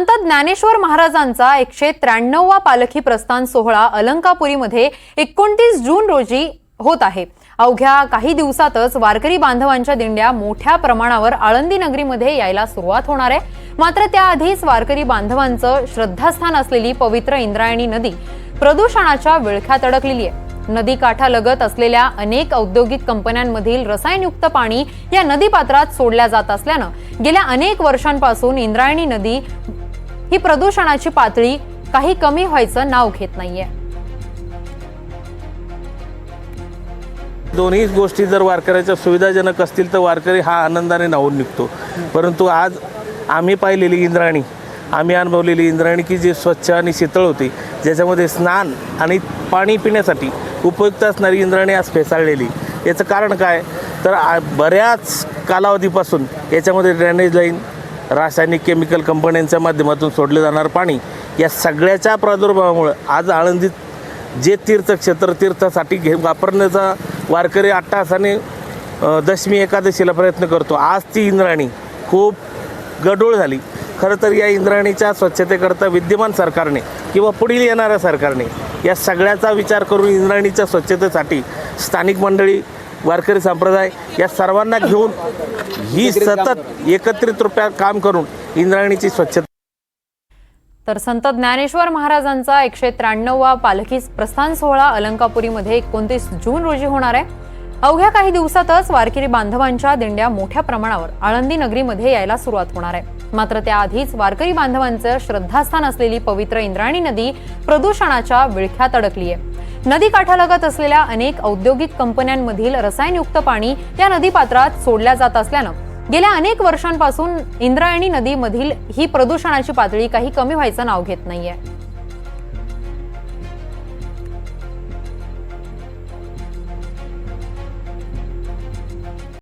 संत ज्ञानेश्वर महाराजांचा एकशे त्र्याण्णववा पालखी प्रस्थान सोहळा अलंकापुरीमध्ये एकोणतीस जून रोजी होत आहे. अवघ्या काही दिवसातच वारकरी बांधवांच्या दिंड्या मोठ्या प्रमाणावर आळंदी नगरीमध्ये यायला सुरुवात होणार आहे. मात्र त्याआधीच वारकरी बांधवांचं श्रद्धास्थान असलेली पवित्र इंद्रायणी नदी प्रदूषणाच्या विळख्यात अडकलेली आहे. नदी काठालगत असलेल्या अनेक औद्योगिक कंपन्यांमधील रसायनयुक्त पाणी या नदीपात्रात सोडल्या जात असल्यानं गेल्या अनेक वर्षांपासून इंद्रायणी नदी ही प्रदूषणाची पातळी काही कमी व्हायचं नाव घेत नाहीये. दोन्ही गोष्टी जर वारकऱ्याच्या सुविधाजनक असतील तर वारकरी हा आनंदाने नाहून निघतो. परंतु आज आम्ही पाहिलेली इंद्राणी आम्ही अनुभवलेली इंद्राणी की जी स्वच्छ आणि शीतळ होती ज्याच्यामध्ये स्नान आणि पाणी पिण्यासाठी उपयुक्त असणारी इंद्राणी आज फेसाळलेली. याचं कारण काय? तर बऱ्याच कालावधीपासून याच्यामध्ये ड्रेनेज लाईन रासायनिक केमिकल कंपन्यांच्या माध्यमातून सोडले जाणारं पाणी. या सगळ्याच्या प्रादुर्भावामुळं आज आळंदीत जे तीर्थक्षेत्र तीर्थासाठी घे वापरण्याचा वारकरी अट्टाहासाने दशमी एकादशीला प्रयत्न करतो. आज ती इंद्राणी खूप गडूळ झाली. खरं तर या इंद्राणीच्या स्वच्छतेकरता विद्यमान सरकारने किंवा पुढील येणाऱ्या सरकारने या सगळ्याचा विचार करून इंद्रायणीच्या स्वच्छतेसाठी स्थानिक मंडळी वारकरी संप्रदाय या सर्वांना घेऊन ही सतत एकत्रित रूपात काम करून इंद्रायणीची स्वच्छता तर संत ज्ञानेश्वर महाराजांचा एकशे त्र्याण्णववा पालखी प्रस्थान सोहळा अलंकापुरीमध्ये एकोणतीस जून रोजी होणार आहे. अवघ्या काही दिवसातच वारकरी बांधवांच्या दिंड्या मोठ्या प्रमाणावर आळंदी नगरीमध्ये यायला सुरुवात होणार आहे. मात्र त्याआधीच वारकरी बांधवांचं श्रद्धास्थान असलेली पवित्र इंद्रायणी नदी प्रदूषणाच्या विळख्यात अडकली आहे नदी काठालगत असलेल्या अनेक औद्योगिक कंपन्यांमधील रसायनयुक्त पाणी या नदीपात्रात सोडल्या जात असल्यानं गेल्या अनेक वर्षांपासून इंद्रायणी नदीमधील ही प्रदूषणाची पातळी काही कमी व्हायचं नाव घेत नाहीये.